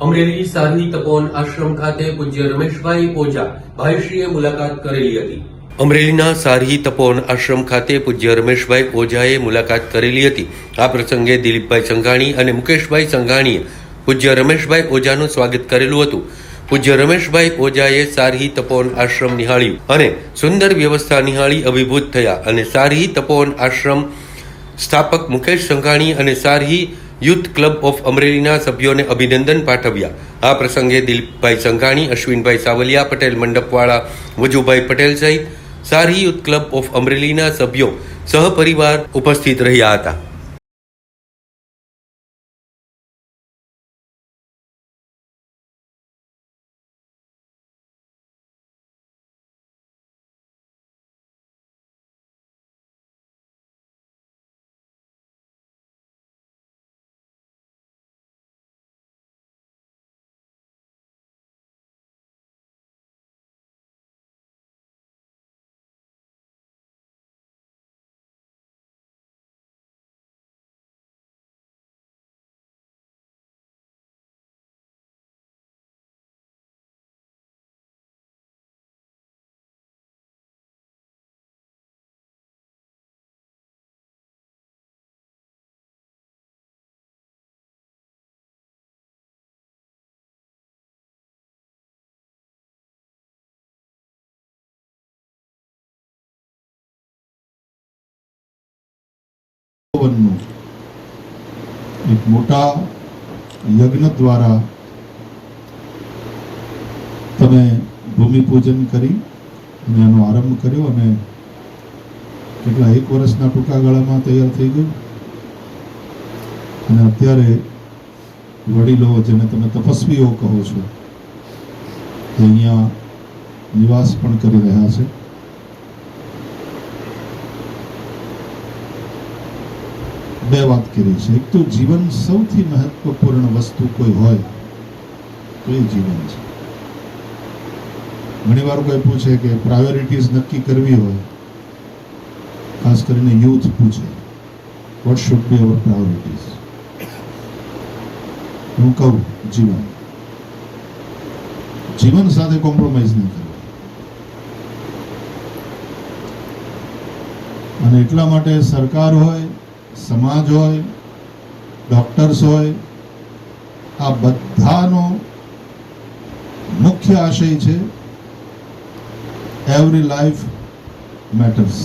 અમરેલી સારણી તપોન આશ્રમ ખાતે પૂજ્ય રમેશભાઈ ઓઝા ભાઈશ્રીએ મુલાકાત કરેલી હતી. અમરેલીના સારહી તપોન આશ્રમ ખાતે પૂજ્ય રમેશભાઈ ઓઝાએ મુલાકાત કરેલી હતી. આ પ્રસંગે દિલીપભાઈ સંઘાણી અને મુકેશભાઈ સંઘાણીએ પૂજ્ય રમેશભાઈ ઓઝાનું સ્વાગત કરેલું હતું. પૂજ્ય રમેશભાઈ ઓઝાએ સારહી તપોન આશ્રમ નિહાળ્યું અને સુંદર વ્યવસ્થા નિહાળી અભિભૂત થયા અને સારહી તપોન આશ્રમ સ્થાપક મુકેશ સંઘાણી અને સારહી યુથ ક્લબ ઓફ અમરેલીના સભ્યોને અભિનંદન પાઠવ્યા. આ પ્રસંગે દિલીપભાઈ સંઘાણી, અશ્વિનભાઈ સાવલિયા, પટેલ મંડપવાળા, વજુભાઈ પટેલ સહિત સારહી યુથ ક્લબ ઓફ અમરેલીના સભ્યો સહપરિવાર ઉપસ્થિત રહ્યા હતા. વનનું એક મોટા યજ્ઞ દ્વારા તમે ભૂમિપૂજન કરી અને એનો આરંભ કર્યો અને કેટલા એક વર્ષના ટૂંકા ગાળામાં તૈયાર થઈ ગયું. અને અત્યારે વડીલો જેને તમે તપસ્વીઓ કહો છો તે અહીંયા નિવાસ પણ કરી રહ્યા છે. બે વાત કરી છે. એક તો જીવન સૌથી મહત્વપૂર્ણ વસ્તુ કોઈ હોય તો એ જીવન છે. ઘણીવાર કોઈ પૂછે કે પ્રાયોરિટીઝ નક્કી કરવી હોય, ખાસ કરીને યુથ પૂછે what should be our priorities હું કહું, જીવન. જીવન સાથે કોમ્પ્રોમાઇઝ નહીં કરવું. અને એટલા માટે સરકાર હોય સમાજ હોય ડોક્ટર્સ હોય આ બધાનો મુખ્ય આશય છે એવરી લાઈફ મેટર્સ